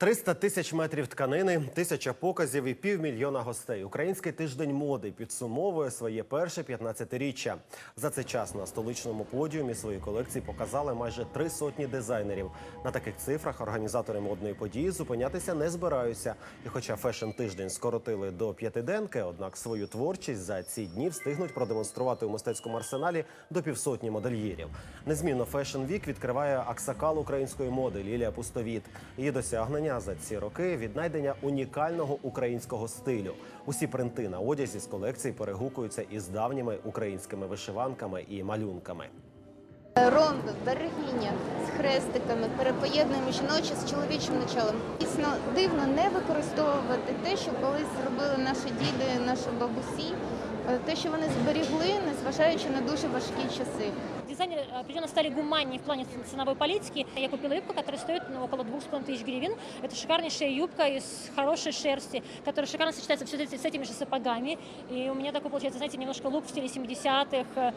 300 тисяч метрів тканини, тисяча показів і півмільйона гостей. Український тиждень моди підсумовує своє перше 15-річчя. За цей час на столичному подіумі свої колекції показали майже три сотні дизайнерів. На таких цифрах організатори модної події зупинятися не збираються. І хоча фешн тиждень скоротили до п'ятиденки, однак свою творчість за ці дні встигнуть продемонструвати у мистецькому арсеналі до півсотні модельєрів. Незмінно фешн вік відкриває аксакал української моди Лілія Пустовіт. Її досягнення за ці роки віднайдення унікального українського стилю. Усі принти на одязі з колекції перегукуються із давніми українськими вишиванками і малюнками. Ромби, берегиня з хрестиками, перепоєднуємо жіноче з чоловічим началом. Дійсно дивно не використовувати те, що колись зробили наші діди, наші бабусі, е, те, що вони зберігли, незважаючи на дуже важкі часи Дизайнеры определенно стали гуманнее в плане ценовой политики. Я купила юбку, которая стоит ну, около 2,5 тысяч гривен. Это шикарнейшая юбка из хорошей шерсти, которая шикарно сочетается все с этими же сапогами. И у меня такой получается, знаете, немножко лук в стиле 70-х.